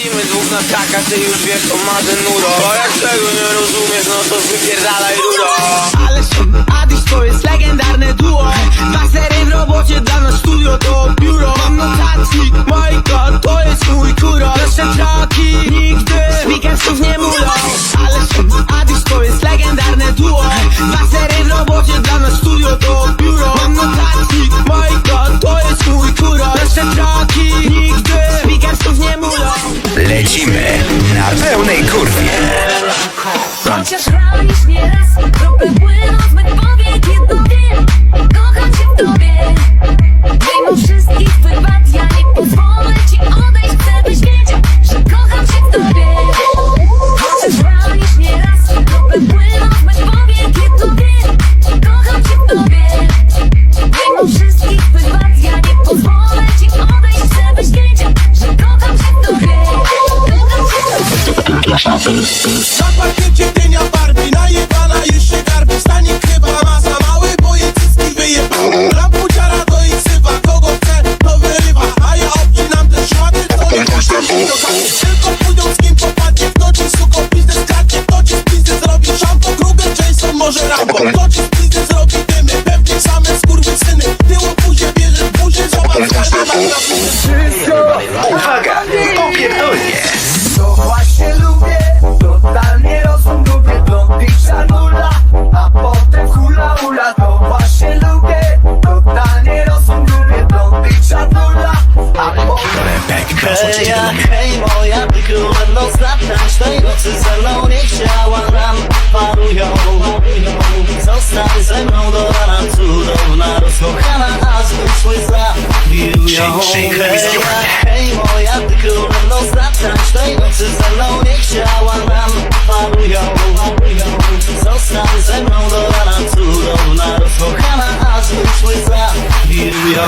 Lecimy dwóch na taka, ty już wiesz, to ma ten nuro. Bo jak tego nie rozumiesz, no to wypierdalaj ruro Ale Adiś to jest legendarne duo. Dwa sery w robocie, dla nas studio to biuro. Mam notatki, Majka, to jest mój kuro Nasze traki nigdy z weekendów nie mulą Ale el conjunto Kochana, aż wyszły za Biją Hej moja, ty król będą zatrać Tej nocy ze mną nie chciała nam Parują, zostań ze mną do rana Cudowna rozkochana, aż wyszły za Biją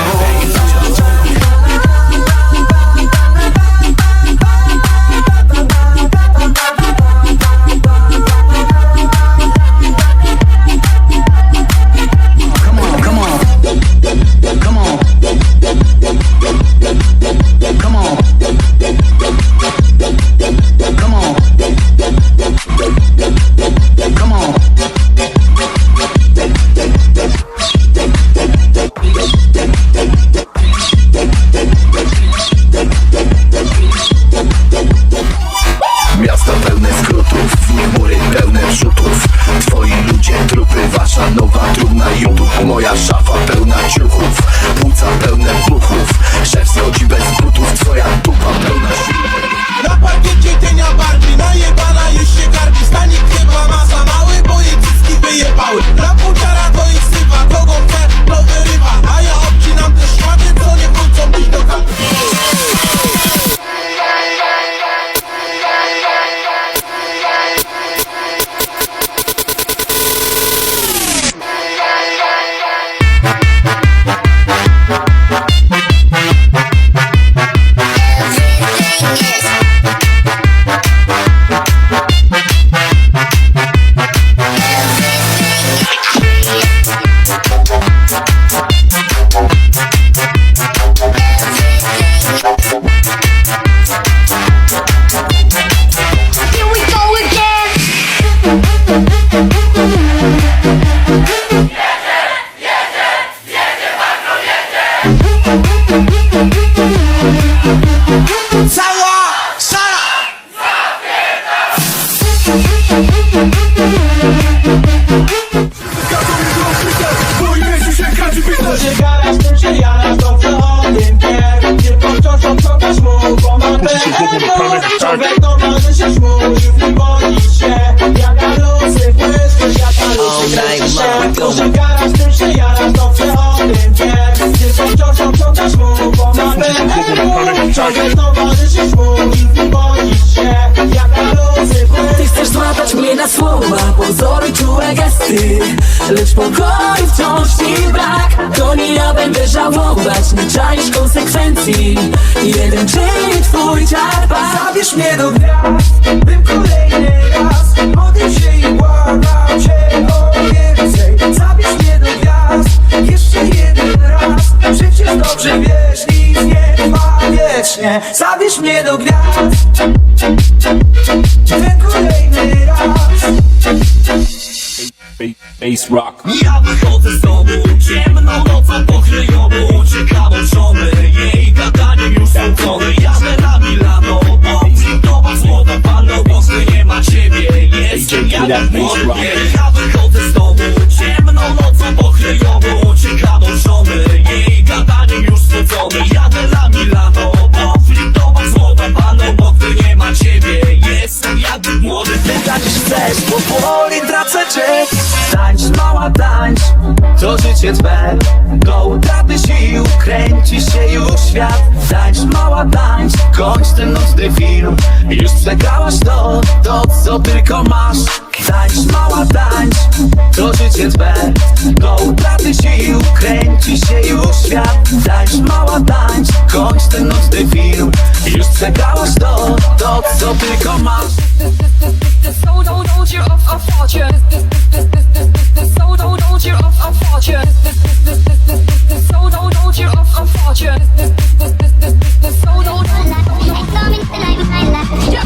Może garaż, ty przejarasz, dobrze o tym wiem Jesteś wciąż obciążasz mu, bo ma BMU Ciągle towarzyszysz mu i boisz się Jak na luzy Ty chcesz złapać mnie na słowa, pozory, czułe gesty. Lecz pokory wciąż ci brak. To nie ja będę żałować, nie czaisz konsekwencji. Jeden czyni twój czarpak Zabierz mnie do gwiazd, bym kolejny raz Modlił się i błagał dobrze wiesz, nic nie trwa wiecznie. Zabierz mnie do gwiazd. Ten kolejny raz. Bass rock. Ja wychodzę z domu, ciemną nocą pochlejomu Czekam od żony, jej gadaniem już są tony Jadę na Milano, bo w domu złota palą Bo nie ma ciebie, jestem jak w Twe Do utraty sił Kręci się już świat. Tańcz mała tańcz Kończ ten nocny film. Już przegrałaś to To co tylko masz Tańcz mała tańcz. To życie twe Do utraty sił Kręci się już świat. Tańcz mała tańcz. Kończ ten nocny film. Już przegrałaś to To co tylko masz.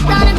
Don't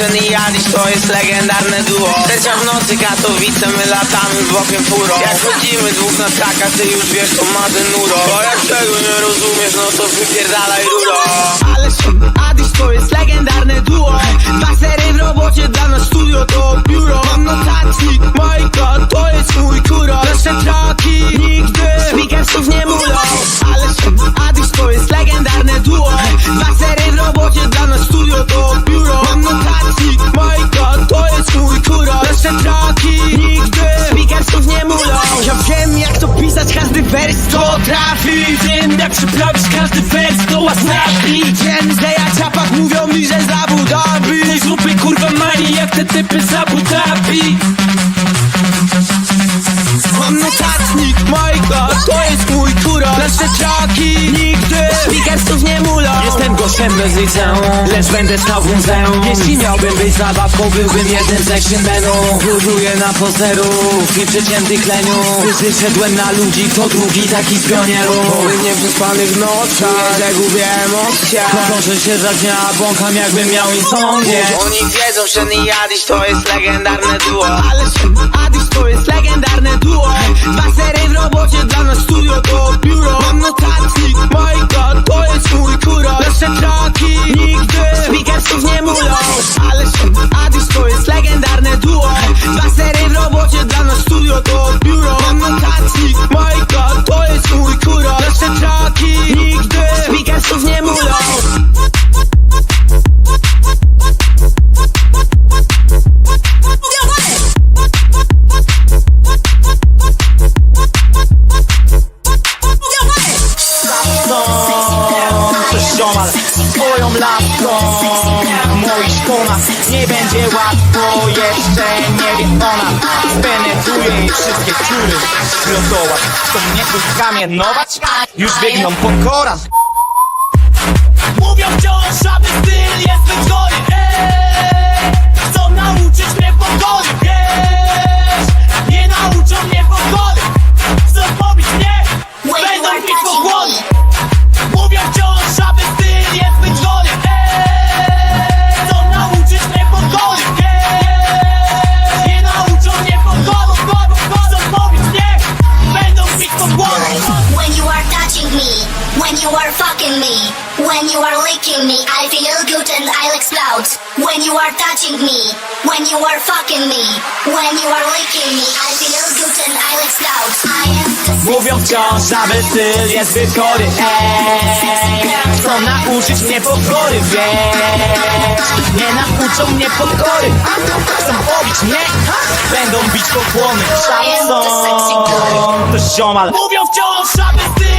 wiedzą, że Nijadiś to jest legendarne duo. Trzecia w nocy Katowice, my latamy bokiem furo. Jak chodzimy dwóch na traka, ty już wiesz to ma ten nuro Bo jak czego nie rozumiesz, no to wypierdalaj ruro Ale Adiś Przyprawić każdy wers do łaskawi Jestem bez liceum, lecz będę stał w muzeum. Jeśli miałbym być zabawką, byłbym jednym z action menów Buduję na pozerów i przeciętych leniów. Gdy szedłem na ludzi, to drugi taki z pionierów Nie przespanych nocach, że gubię emocje Kończę się za dnia, błąkam jakbym miał insomnię Oni wiedzą, że Nijadiś to jest legendarne duo. Ale Adiś to jest legendarne duo. Dwa sery w robocie, dla nas studio to biuro. Mam notatnik, Majka, to jest mój kuro. Nasze traki nigdy speakersów nie mulą. Ale Adiś to jest legendarne duo. Dwa sery w robocie, dla nas studio to biuro. Mam notatnik, Majka, to jest mój kuro. Nasze traki nigdy speakersów nie mulą. Coś ziomal swoją laską. W moich szponach nie będzie łatwo Jeszcze nie wie ona Spenetruje jej wszystkie dziury Zlotować, to mnie tu skamienować Już biegną po koran Mówią wciąż, aby styl jest Ej, Chcą nauczyć mnie pokory explode. When you are touching me, when you are fucking me, when you are licking me, I feel good and I'll explode. I am the Mówią wciąż, aby styl jest wykory Ej, Chcą nauczyć mnie pokory, wiesz. Nie nauczą mnie pokory. Chcą pobić mnie. Będą bić pokłony. Szacun To ziomal. Mówią wciąż, aby styl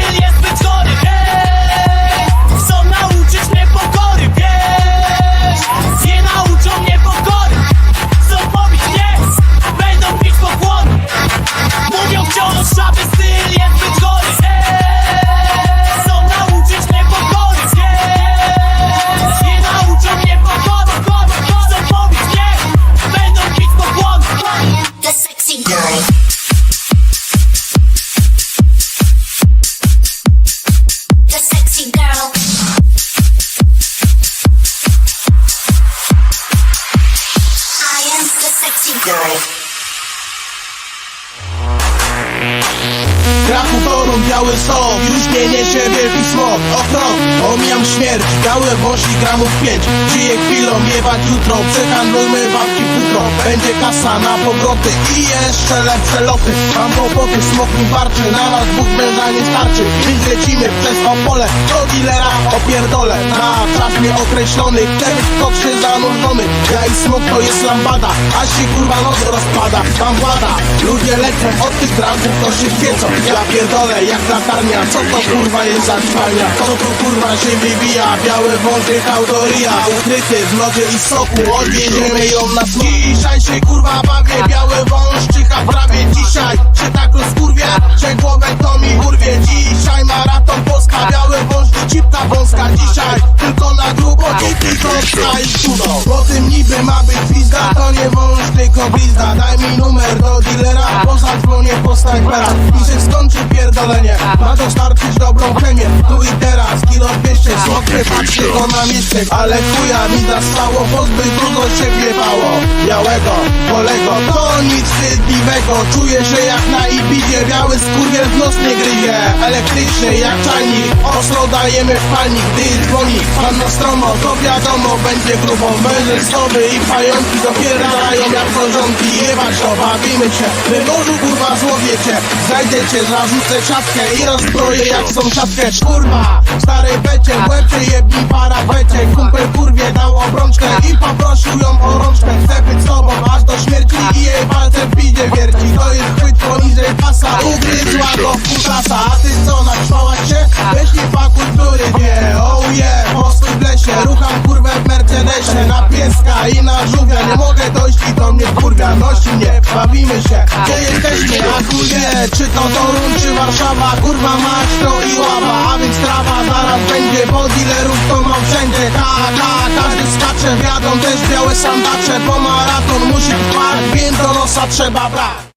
torą biały sok, już nie niesie wielki smok Okrok, omijam śmierć, białe wąsi gramów pięć. Żyję chwilą, jebać jutro, przehandlujmy babki futro. Będzie kasa na powroty. I jeszcze lepsze loty Mam kłopoty, smok mi warczy, na nas dwóch męża nie starczy. Więc lecimy przez Opole, do dealera opierdolę. Na czas nieokreślony, chcę być w koksie zanurzony. Ja i smok to jest lambada, a się kurwa noc rozpada. Mam włada, ludzie lecą. Od tych dranków, to się świecą. Ja pierdolę jak latarnia, co to kurwa jest za trwania. Co to kurwa się wybija, białe wąsy autoria Ukryty w lodzie i soku, odwieziemy ją na smok Dzisiaj się kurwa bawię, biały wąż czyha w prawie Dzisiaj się tak rozkurwię, że głowę to mi urwie. Dzisiaj maraton Polska, biały wąż cipka wąska. Dzisiaj tylko na grubo, i tylko i cudo Po tym niby ma być pizda, to nie wąż, tylko blizna. Daj mi numer do dealera, pozadzwonię po snajpera I się skończy pierdolenie, ma dostarczyć dobrą chemię. Tu i teraz, kilo 200, smokry patrzy go na mieście Ale chuja mi zastało, bo zbyt długo się wiewało Białego, polego, to nic wstydliwego. Czuję się jak na Ibizie, biały skurwiel w nos nie gryzie Elektryczny jak czajnik, ostro dajemy w palnik. Gdy dzwoni pan Nostromo, to wiadomo będzie grubo. Męże, soby i pająki dopierają jak porządki Jebać to, bawimy się, my morzu kurwa złowiecie Znajdę cię, i rozbroję jak sąsiadkę Kurwa, w starej becie, w łebcie jebni parapecie. Kumpel kurwie dał obrączkę i poprosił ją o rączkę. Chcę być z tobą aż do śmierci i jej palce w pidzie wierci. To jest chwyt poniżej pasa, ugryzła go w A ty co, naćpałaś się? Weź nie pakuj który żółwia Nie mogę dojść i to mnie kurwia Nosi mnie, bawimy się. Gdzie jesteśmy, a wie Czy to Toruń, czy Warszawa Kurwa mać, to i ława. A więc trawa zaraz będzie Bo dealerów to mam wszędzie. Ha, ha, każdy skacze Wiadą też białe sandacze Bo maraton musi trwać Więc do nosa trzeba brać